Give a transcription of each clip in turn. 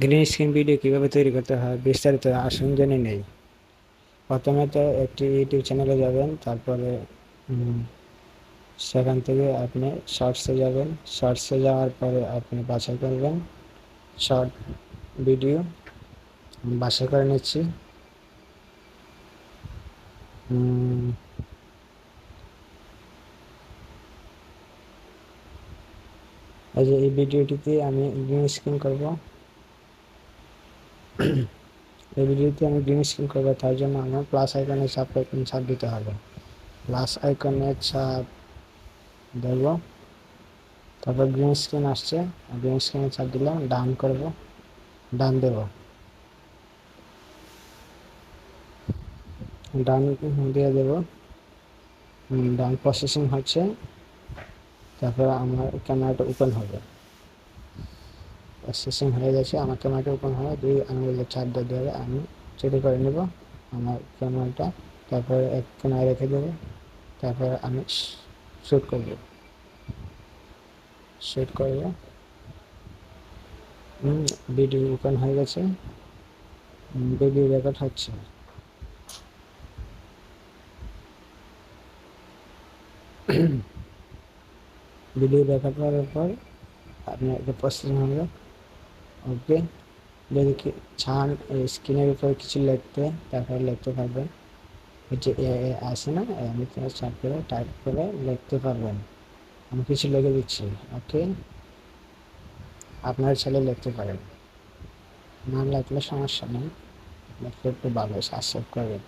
Green screen video কীভাবে তৈরি করতে হয় বিস্তারিত আসুন জেনে নেই। প্রথমে তো একটি ইউটিউব চ্যানেলে যাবেন, তারপরে সেখান থেকে আপনি শর্টসে যাবেন। শর্টসে যাওয়ার পরে আপনি বাছাই করবেন। শর্ট ভিডিও বাছাই করে নিচ্ছি। এই যে এই ভিডিওটিতে আমি গ্রিন স্ক্রিন করব। এই ভিডিওতে আমি গ্রিন স্ক্রিন করব, তার জন্য আমার প্লাস আইকনের চাপ চাপ দিতে হবে। প্লাস আইকনের চাপ দেব। তারপর গ্রিন স্ক্রিন আসছে গ্রিন স্ক্রিনে চাপ দিলাম ডান করব ডান দেব। ডান দিয়ে দেব। ডান প্রসেসিং হচ্ছে, তারপর আমার ক্যামেরাটা ওপেন হবে। প্রসেসিং হয়ে গেছে আমার ক্যামেরাটা ওপেন হয়ে দুই আঙুলের দিয়ে ধরে আমি চেটে করে নেব, আমার ক্যামেরাটা, তারপরে এক কোনায় রেখে দেবো, তারপরে আমি শ্যুট করব। শ্যুট করব। ভিডিও ওপেন হয়ে গেছে। ভিডিও রেকর্ড হচ্ছে। ভিডিও রেকর্ড করার পর আপনার এটা প্রসেসিং হবে ওকে। যদি চান স্ক্রিনের উপর কিছু লিখতে, তারপরে লিখতে পারবেন হচ্ছে এ আছে না আমি চাপ করে টাইপ করে লিখতে পারবেন আমি কিছু লিখে দিচ্ছি, ওকে? আপনার ছেলে লিখতে পারেন না লিখলে সমস্যা নেই। লিখলে একটু ভালো, সাবস্ক্রাইব করবেন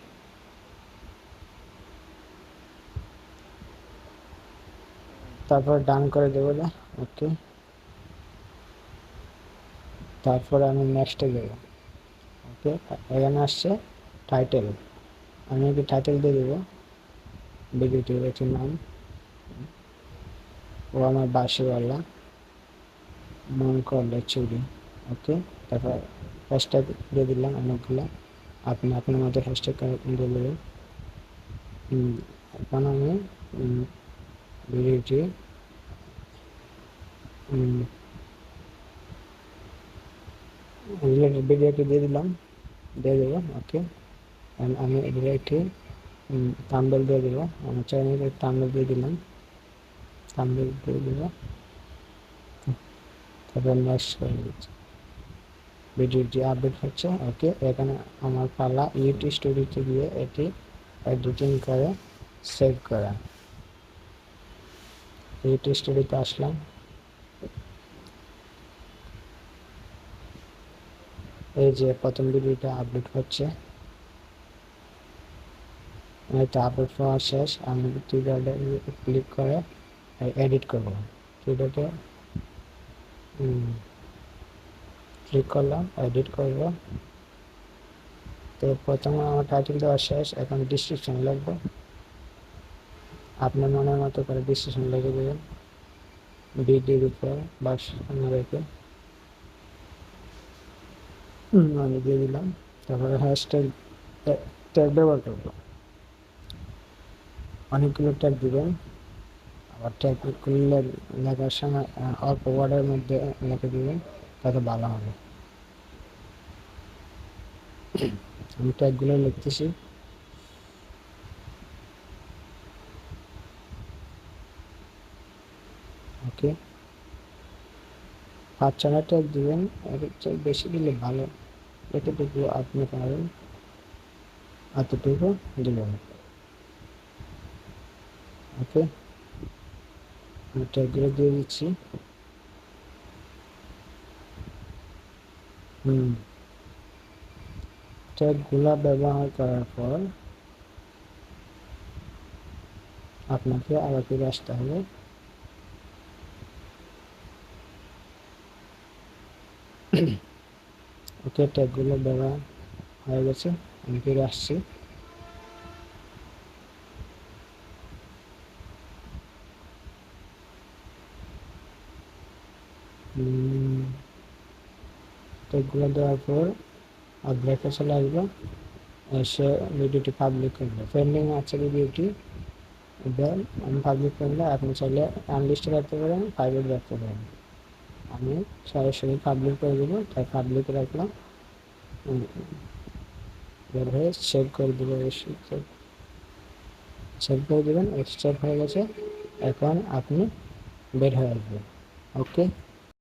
তারপর ডান করে দেবো ওকে? তারপর আমি নেক্সটে দেবো ওকে এখানে আসছে টাইটেল আমি কি টাইটেল দিয়ে দেবো। ভিডিওটির একটি নাম। ও আমার বাসিওয়ালা। মন করলে চুরি ওকে তারপর হ্যাশট্যাগ দিয়ে দিলাম অনেকগুলো। আপনি আপনার মতো হ্যাশট্যাগ দিয়ে দেবেন। এখন আমি ভিডিওটি রিলেটেড ভিডিওটি দিয়ে দিলাম। দিয়ে দেবো ওকে আমি এদিকে একটি তাম্বেল দিয়ে দেবো। আমার চ্যানেলের তাম্বেল দিয়ে দিলাম। তাম্বেল দিয়ে দেবো। তারপর নেক্সট করে দিচ্ছি আপডেট হচ্ছে ওকে এখানে আমার পালা ইউটিউব স্টুডিওতে গিয়ে এটি এডিটিং করে সেভ করা। ইউটিউব স্টুডিওতে আসলাম। এই যে প্রথম ভিডিওটা আপলোড হচ্ছে। এটা আপলোড হওয়া শেষ, আমি টুইটারে ক্লিক করে এডিট করব। টুইটারে ক্লিক করলাম এডিট করব। তো প্রথমে আমার টাইটেল দেওয়া শেষ, এখন ডিসক্রিপশন লিখব। আপনার মনের মতো করে ডিসক্রিপশন লিখে দেবেন। ভিডিওর উপর বা রেখে আমি দিয়ে দিলাম। তারপরে হ্যাশট্যাগ ট্যাগ ব্যবহার করব। অনেকগুলো ট্যাগ দিবেন আবার ট্যাগ খুললে লেখার সময় অল্প ওয়ার্ডের মধ্যে লিখে দিবেন তাতে ভালো হবে। আমি ট্যাগগুলো লিখতেছি। ওকে ট্যাগ দিবেন এর বেশি দিলে ভালো। এতটুকু আপনি পারেন। এতটুকু দিলেন। ওকে। ট্যাগগুলো দিয়ে দিচ্ছি। ট্যাগগুলো ব্যবহার করার পর আপনাকে আবার ফিরে আসতে হবে। ওকে ট্যাগগুলো দেওয়া হয়ে গেছে। আমি ফিরে আসছি। ট্যাগগুলো দেওয়ার পর ব্রেকে চলে আসব। এসে ভিডিওটি পাবলিক করবে। পেন্ডিং আছে ভিডিওটি। দেন আমি পাবলিক করলে আপনি চাইলে আনলিস্টে রাখতে পারেন প্রাইভেট রাখতে পারেন। আমি সরাসরি পাবলিক করে দেবো, তাই পাবলিক রাখলাম। বের হয়ে সেভ করে দেবো সেভ করে দেবেন এক্সট্রা হয়ে গেছে। এখন আপনি বের হয়ে আসবেন। ওকে